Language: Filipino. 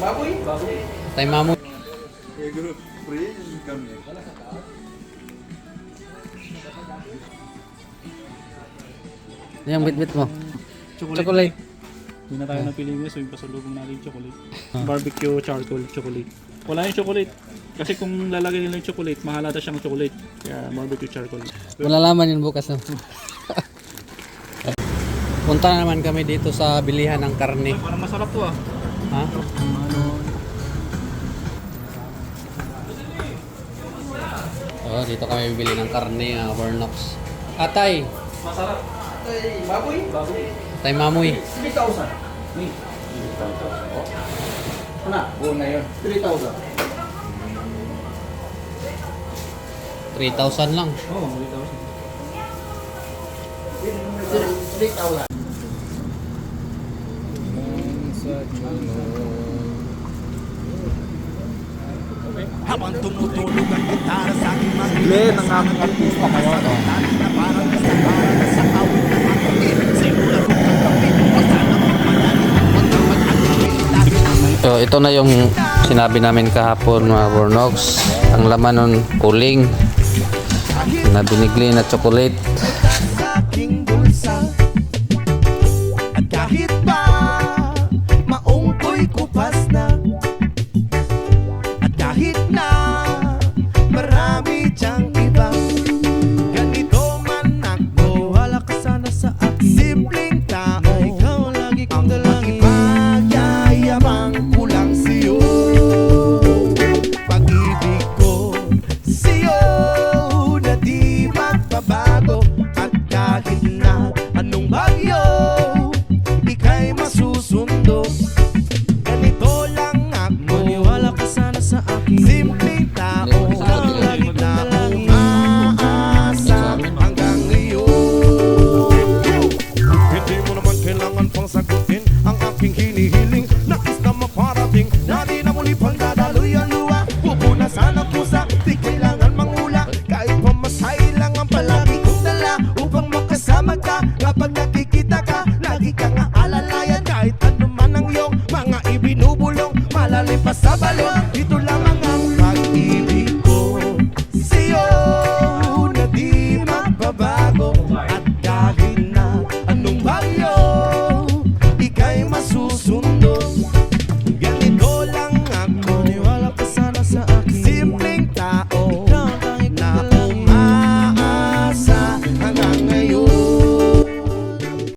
Baboy? Baboy. Tay mamo. Yan, bit-bit mo. Chocolate. Chocolate. Hindi na tayo napili ngayon, so yung pasalubong natin yung chocolate. Barbecue charcoal chocolate. Wala yung chocolate. Kasi kung lalagay nila yung chocolate, mahalata siyang chocolate. Kaya barbecue charcoal. Malalaman yun bukas. No? Punta na naman kami dito sa bilihan ng karne. Parang masarap to ah. Ha? Oh, dito kami bibili ng karne, uh, Bornox. Atay, Masarap. Ay, baboy? Baboy. tay mamoy. 3,000. Ni. Ano? Buo na yun. 3,000. 3,000 lang. Oo, oh, 3,000. Habang tumutulog ang gitara sa aking mga Glenn, ang aming artista ngayon. Oh. na parang nasa parang nasa awit na aking Simula kong kagawin Huwag sana magmadali Huwag kang mag-agawin Lagi na may So, ito na yung sinabi namin kahapon mga Bornox. Ang laman nun, kuling. Na binigli na chocolate. sa aking bulsa At kahit pa At kahit na Marami naman kailangan pang sagutin Ang aking hinihiling. Nais na maparating Na di na muli ang luwa Pupunasan ang pusa Di kailangan mangula. Kahit pamasahe lang ang palagi kong dala Upang makasama ka Kapag nakikita ka Lagi kang aalalayan Kahit ano man ang iyong Mga ibinubulong Malalim pa sa balon Ito